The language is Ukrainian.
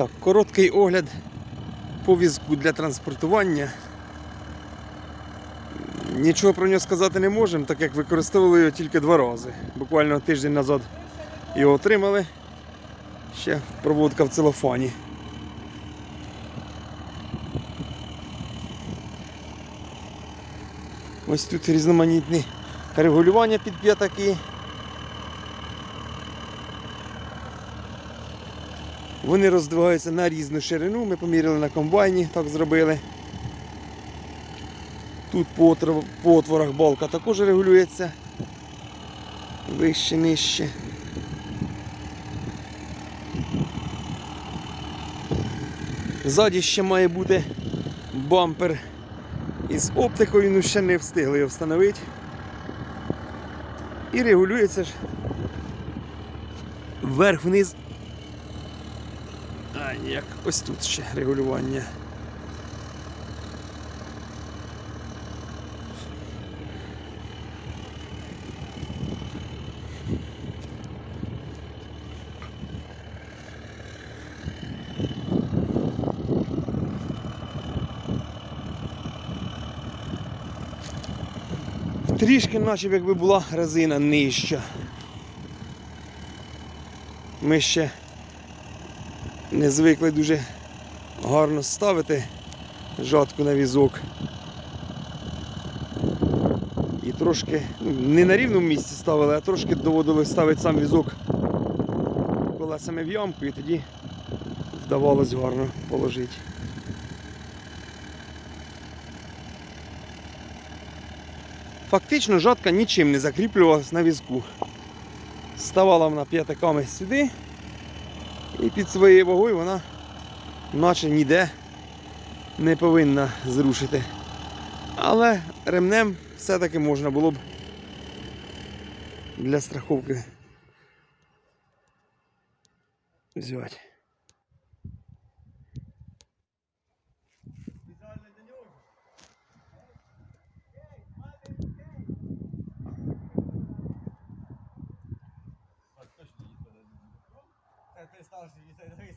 Так, короткий огляд по для транспортування. Нічого про нього сказати не можемо, так як використовували його тільки два рази. Буквально тиждень назад його отримали. Ще проводка в целофані. Ось тут різноманітні регулювання під п'ятаки. Вони роздвигаються на різну ширину. Ми поміряли на комбайні, так зробили. Тут по, отворах балка також регулюється. Вище, нижче. Ззаді ще має бути бампер із оптикою, ну ще не встигли його встановити. І регулюється ж вверх-вниз. А, як ось тут ще регулювання. Трішки наче якби була резина нижча. Ми ще не звикли дуже гарно ставити жатку на візок. І трошки ну, не на рівному місці ставили, а трошки доводилось ставити сам візок колесами в ямку і тоді вдавалось гарно положити. Фактично жатка нічим не закріплювалась на візку. Ставала вона п'ятаками сюди і під своєю вагою вона наче ніде не повинна зрушити. Але ремнем все-таки можна було б для страховки взяти. Ти став, дивись,